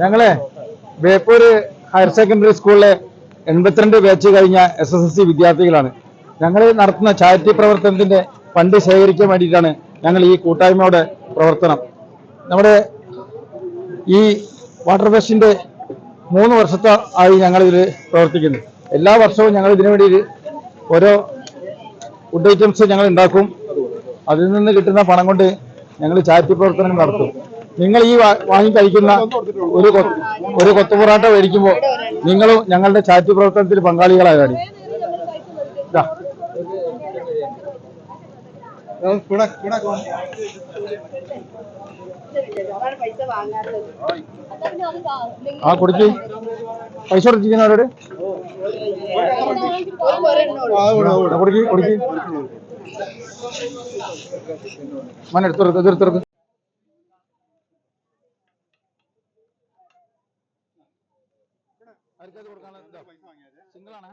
ഞങ്ങളെ Beypore higher secondary സ്കൂളിലെ എൺപത്തിരണ്ട് ബാച്ച് കഴിഞ്ഞ എസ് എസ് എൽ സി വിദ്യാർത്ഥികളാണ്. ഞങ്ങൾ നടത്തുന്ന ചാരിറ്റി പ്രവർത്തനത്തിന്റെ ഫണ്ട് ശേഖരിക്കാൻ വേണ്ടിയിട്ടാണ് ഞങ്ങൾ ഈ കൂട്ടായ്മയുടെ പ്രവർത്തനം. നമ്മുടെ ഈ വാട്ടർ ഫെസ്റ്റിന്റെ മൂന്ന് വർഷത്തെ ആയി ഞങ്ങൾ ഇതിൽ പ്രവർത്തിക്കുന്നു. എല്ലാ വർഷവും ഞങ്ങൾ ഇതിനു വേണ്ടി ഓരോ ഫുഡ് ഐറ്റംസ് ഞങ്ങൾ ഉണ്ടാക്കും. അതിൽ നിന്ന് കിട്ടുന്ന പണം കൊണ്ട് ഞങ്ങൾ ചാരിറ്റി പ്രവർത്തനം നടത്തും. നിങ്ങൾ ഈ വാങ്ങി കഴിക്കുന്ന ഒരു ഒരു കൊത്തുപൊറാട്ട മേടിക്കുമ്പോൾ നിങ്ങളും ഞങ്ങളുടെ ചാറ്റ് പ്രവർത്തനത്തിൽ പങ്കാളികളായതാണ് ആ കുടിക്ക്. പൈസ കൊടുത്തിരിക്കുന്നവരോട് ആ, കുടിക്ക് കുടിക്ക്. മന എടുത്തെടുത്ത് എതിർത്തെടുത്ത് സിംഗിളാണ്